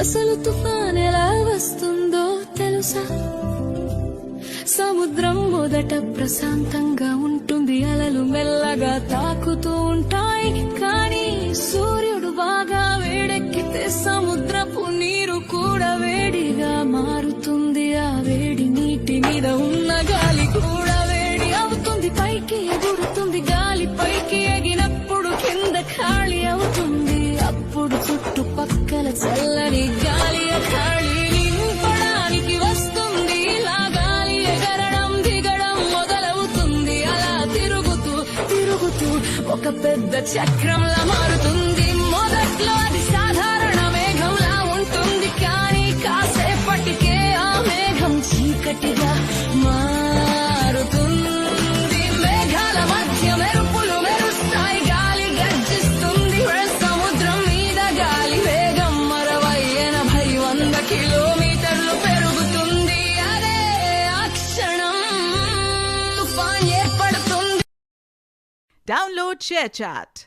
అసలు తుఫాన్ ఎలా వస్తుందో తెలుసా? సముద్రం మొదట ప్రశాంతంగా ఉంటుంది అలలు మెల్లగా తాకుతూ ఉంటాయి. కానీ సూర్యుడు బాగా వేడెక్కితే సముద్రపు నీరు కూడా వేడిగా మారుతుంది. ఆ వేడి నీటి మీద ఉన్న గాలి కూడా వేడి అవుతుంది. పైకి ఎగురుతుంది గాలి పైకి ఎగినప్పుడు కింద ఖాళీ అవుతుంది. అప్పుడు చుట్టుపక్కల చల్ల తిరుగుతూ ఒక పెద్ద చక్రంలా మారుతుంది. మొదట్లో అది సాధారణ మేఘంలా ఉంటుంది. కానీ కాసేపటికే ఆ మేఘం చీకటిగా Download ShareChat.